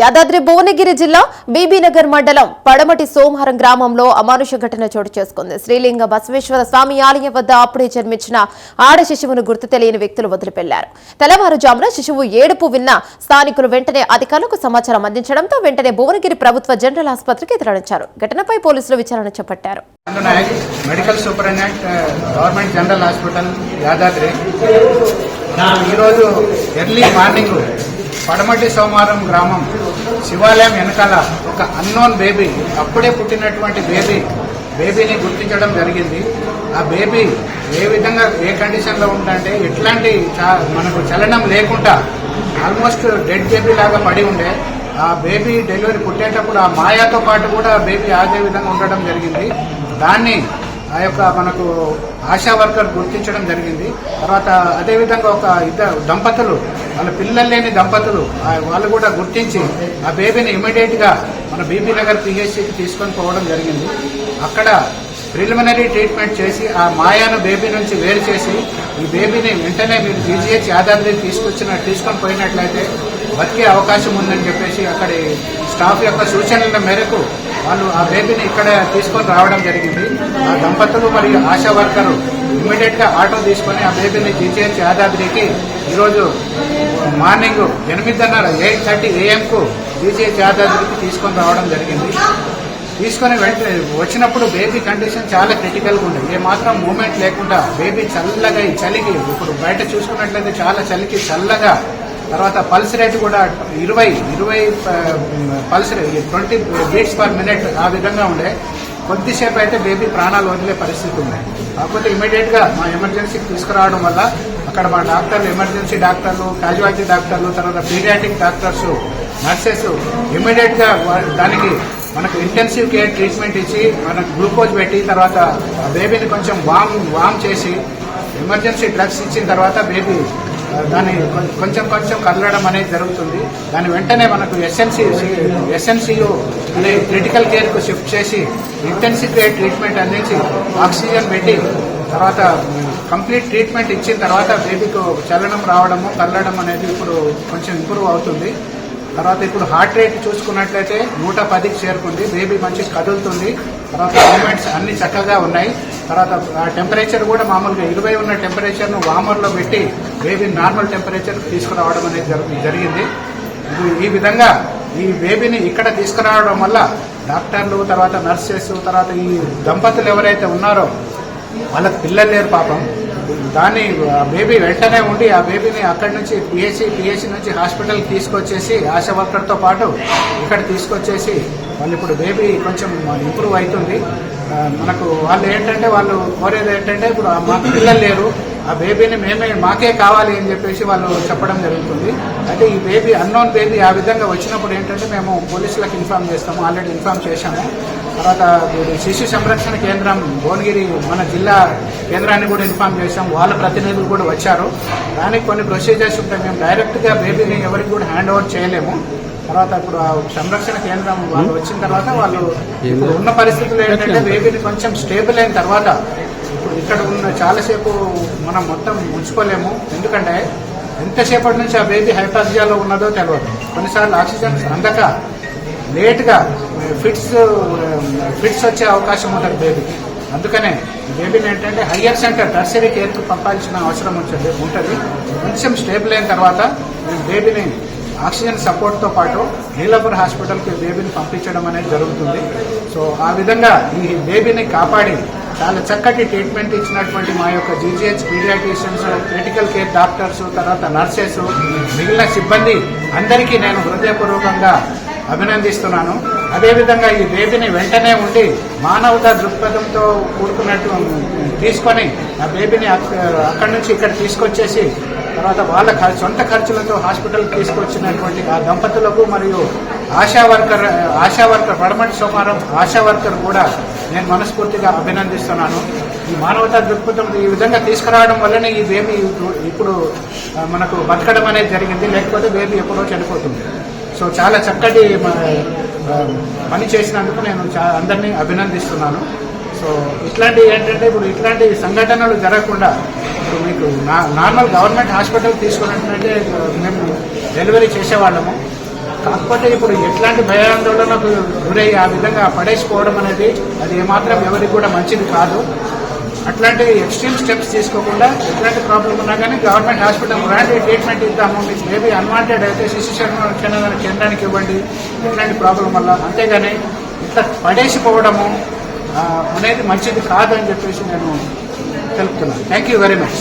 యాదాద్రి భువనగిరి జిల్లా బీబీనగర్ మండలం పడమటి సోమవారం గ్రామంలో అమానుష ఘటన చోటు చేసుకుంది. శ్రీలింగ బసవేశ్వర స్వామి ఆలయం వద్ద అప్పుడే జన్మించిన ఆడ శిశువును గుర్తు తెలియని వ్యక్తులు వదిలిపెళ్ళారు. తెల్లవారుజామున శిశువు ఏడుపు విన్న స్థానికులు వెంటనే అధికారులకు సమాచారం అందించడంతో వెంటనే భువనగిరి ప్రభుత్వ జనరల్ ఆసుపత్రికి తరలించారు. ఘటనపై పోలీసులు విచారణ చేపట్టారు. Medical superintendent government general hospital Yadadri. ఈరోజు ఎర్లీ మార్నింగ్ పడమటి సోమవారం గ్రామం శివాలయం వెనకాల ఒక అన్నోన్ బేబీ అప్పుడే పుట్టినటువంటి బేబీ బేబీని గుర్తించడం జరిగింది. ఆ బేబీ ఏ విధంగా ఏ కండిషన్లో ఉందంటే ఎట్లాంటి మనకు చలనం లేకుండా ఆల్మోస్ట్ డెడ్ బేబీ లాగా పడి ఉండే ఆ బేబీ డెలివరీ పుట్టేటప్పుడు ఆ మాయాతో పాటు కూడా ఆ బేబీ అదే విధంగా ఉండడం జరిగింది. దాన్ని ఆ యొక్క మనకు ఆశా వర్కర్ గుర్తించడం జరిగింది. తర్వాత అదేవిధంగా ఒక ఇద్దరు దంపతులు వాళ్ళ పిల్లలు లేని దంపతులు ఆ వాళ్ళు కూడా గుర్తించి ఆ బేబీని ఇమీడియట్గా మన బీబీ నగర్ పిహెచ్సికి తీసుకొని పోవడం జరిగింది. అక్కడ ప్రిలిమినరీ ట్రీట్మెంట్ చేసి ఆ మాయాను బేబీ నుంచి వేరు చేసి ఈ బేబీని వెంటనే మీరు జీజీహెచ్ యాదాద్రి తీసుకొచ్చిన తీసుకొని పోయినట్లయితే బతికే అవకాశం ఉందని చెప్పేసి అక్కడి స్టాఫ్ యొక్క సూచనల మేరకు వాళ్ళు ఆ బేబీని ఇక్కడ తీసుకొని రావడం జరిగింది. ఆ దంపతులు మరియు ఆశా వర్కరు ఇమీడియట్గా ఆటో తీసుకొని ఆ బేబీని జీజీహెచ్ యాదాద్రికి ఈరోజు మార్నింగ్ ఎనిమిదిన్నర ఎయిట్ థర్టీ ఏఎంకు జీజీహెచ్ యాదాద్రికి తీసుకొని రావడం జరిగింది. తీసుకొని వెంటనే వచ్చినప్పుడు బేబీ కండిషన్ చాలా క్రిటికల్గా ఉంది ఏ మాత్రం మూమెంట్ లేకుండా బేబీ చల్లగా చలికి ఇప్పుడు బయట చూసుకున్నట్లయితే చాలా చలికి చల్లగా తర్వాత పల్స్ రేట్ కూడా ఇరవై ఇరవై pulse twenty beats per minute ఆ విధంగా ఉండే. కొద్దిసేపు అయితే బేబీ ప్రాణాలు వదిలే పరిస్థితి ఉంది కాకపోతే ఇమీడియట్గా మా ఎమర్జెన్సీకి తీసుకురావడం వల్ల అక్కడ మా డాక్టర్లు ఎమర్జెన్సీ డాక్టర్లు క్యాజువాలిటీ డాక్టర్లు తర్వాత పీడియాటిక్ డాక్టర్స్ నర్సెస్ ఇమీడియట్గా దానికి మనకు ఇంటెన్సివ్ కేర్ ట్రీట్మెంట్ ఇచ్చి మనకు గ్లూకోజ్ పెట్టి తర్వాత బేబీని కొంచెం వామ్ వామ్ చేసి ఎమర్జెన్సీ డ్రగ్స్ ఇచ్చిన తర్వాత బేబీ దాన్ని కొంచెం కొంచెం కదలడం అనేది జరుగుతుంది. దాని వెంటనే మనకు ఎస్ఎంసి ఎస్ఎన్సియు అనే క్రిటికల్ కేర్కు షిఫ్ట్ చేసి ఇంటెన్సివ్ కేర్ ట్రీట్మెంట్ అందించి ఆక్సిజన్ పెట్టి తర్వాత కంప్లీట్ ట్రీట్మెంట్ ఇచ్చిన తర్వాత బేబీకు చలనం రావడము కదలడం అనేది ఇప్పుడు కొంచెం ఇంప్రూవ్ అవుతుంది. తర్వాత ఇప్పుడు హార్ట్ రేట్ చూసుకున్నట్లయితే నూట పదికి చేరుకుంది. బేబీ మంచి కదులుతుంది. తర్వాత మూమెంట్స్ అన్ని చక్కగా ఉన్నాయి. తర్వాత ఆ టెంపరేచర్ కూడా మామూలుగా ఇరవై ఉన్న టెంపరేచర్ను వామర్లో పెట్టి బేబీ నార్మల్ టెంపరేచర్ తీసుకురావడం అనేది జరిగింది. ఈ విధంగా ఈ బేబీని ఇక్కడ తీసుకురావడం వల్ల డాక్టర్లు తర్వాత నర్సెస్ తర్వాత ఈ దంపతులు ఎవరైతే ఉన్నారో వాళ్ళకి పిల్లలు లేరు పాపం. దాన్ని బేబీ వెంటనే ఉండి ఆ బేబీని అక్కడి నుంచి పిహెచ్సి పిహెచ్సి నుంచి హాస్పిటల్కి తీసుకొచ్చేసి ఆశా వర్కర్తో పాటు ఇక్కడ తీసుకొచ్చేసి వాళ్ళు ఇప్పుడు బేబీ కొంచెం ఇంప్రూవ్ అవుతుంది. మనకు వాళ్ళు ఏంటంటే వాళ్ళు కోరేది ఏంటంటే ఇప్పుడు మాకు పిల్లలు లేరు. ఆ బేబీని మేమే మాకే కావాలి అని చెప్పేసి వాళ్ళు చెప్పడం జరుగుతుంది. అయితే ఈ బేబీ అన్నోన్ బేబీ ఆ విధంగా వచ్చినప్పుడు ఏంటంటే మేము పోలీసులకు ఇన్ఫార్మ్ చేస్తాము ఆల్రెడీ ఇన్ఫార్మ్ చేశాము. తర్వాత శిశు సంరక్షణ కేంద్రం భువనగిరి మన జిల్లా కేంద్రాన్ని కూడా ఇన్ఫార్మ్ చేశాం వాళ్ళ ప్రతినిధులు కూడా వచ్చారు. దానికి కొన్ని ప్రొసీజర్స్ ఉంటాయి. మేము డైరెక్ట్గా బేబీని ఎవరికి కూడా హ్యాండ్ ఓవర్ చేయలేము. తర్వాత ఇప్పుడు ఆ సంరక్షణ కేంద్రం వాళ్ళు వచ్చిన తర్వాత వాళ్ళు ఉన్న పరిస్థితులు ఏంటంటే బేబీని కొంచెం స్టేబుల్ అయిన తర్వాత ఇక్కడ ఉన్న చాలాసేపు మనం మొత్తం ఉంచుకోలేము. ఎందుకంటే ఎంతసేపటి నుంచి ఆ బేబీ హైపాక్సియాలో ఉన్నదో తెలియదు కొన్నిసార్లు ఆక్సిజన్ అందక లేట్గా ఫిట్స్ ఫిట్స్ వచ్చే అవకాశం ఉంటుంది బేబీకి అందుకనే బేబీని ఏంటంటే హయ్యర్ సెంటర్ నర్సరీ కేర్కి పంపాల్సిన అవసరం ఉంటుంది ఉంటుంది. కొంచెం స్టేబుల్ అయిన తర్వాత మేము బేబీని ఆక్సిజన్ సపోర్ట్తో పాటు నీలాపూర్ హాస్పిటల్కి బేబీని పంపించడం అనేది జరుగుతుంది. సో ఆ విధంగా ఈ బేబీని కాపాడి చాలా చక్కటి ట్రీట్మెంట్ ఇచ్చినటువంటి మా యొక్క GGH paediatricians critical care doctors తర్వాత నర్సెస్ మిగిలిన సిబ్బంది అందరికీ నేను హృదయపూర్వకంగా అభినందిస్తున్నాను. అదేవిధంగా ఈ బేబీని వెంటనే ఉండి మానవతా దృక్పథంతో కూడుకున్నట్టు తీసుకొని ఆ బేబీని అక్కడి నుంచి ఇక్కడ తీసుకొచ్చేసి తర్వాత వాళ్ళ సొంత ఖర్చులతో హాస్పిటల్కి తీసుకొచ్చినటువంటి ఆ దంపతులకు మరియు ఆశా వర్కర్ ఆశా వర్కర్ పడమటి సోమారం ఆశా వర్కర్ కూడా నేను మనస్ఫూర్తిగా అభినందిస్తున్నాను. ఈ మానవతా దృక్పథం ఈ విధంగా తీసుకురావడం వల్లనే ఈ బేబీ ఇప్పుడు- మనకు బతకడం అనేది జరిగింది. లేకపోతే బేబీ ఎప్పుడో చనిపోతుంది. సో చాలా చక్కటి పని చేసినందుకు నేను చా- అందరినీ అభినందిస్తున్నాను. సో ఇట్లాంటి ఏంటంటే ఇప్పుడు ఇట్లాంటి సంఘటనలు జరగకుండా మీకు నార్మల్ గవర్నమెంట్ హాస్పిటల్ తీసుకున్నట్లయితే మేము డెలివరీ చేసేవాళ్ళము. కాకపోతే ఇప్పుడు ఎట్లాంటి భయాందోళనకు గురై ఆ విధంగా పడేసుకోవడం అనేది అది ఏమాత్రం ఎవరికి కూడా మంచిది కాదు. అట్లాంటి ఎక్స్ట్రీమ్ స్టెప్స్ తీసుకోకుండా ఎట్లాంటి ప్రాబ్లం ఉన్నా కానీ గవర్నమెంట్ హాస్పిటల్ రండి ట్రీట్మెంట్ ఇద్దాము మీకు మేబీ అన్వాంటెడ్ అయితే శిశు సంరక్షణ కేంద్రానికి ఇవ్వండి. ఇట్లాంటి ప్రాబ్లం వల్ల అంతేగాని ఇట్లా పడేసిపోవడము అనేది మంచిది కాదు అని చెప్పేసి నేను తెలుపుతున్నాను. Thank you very much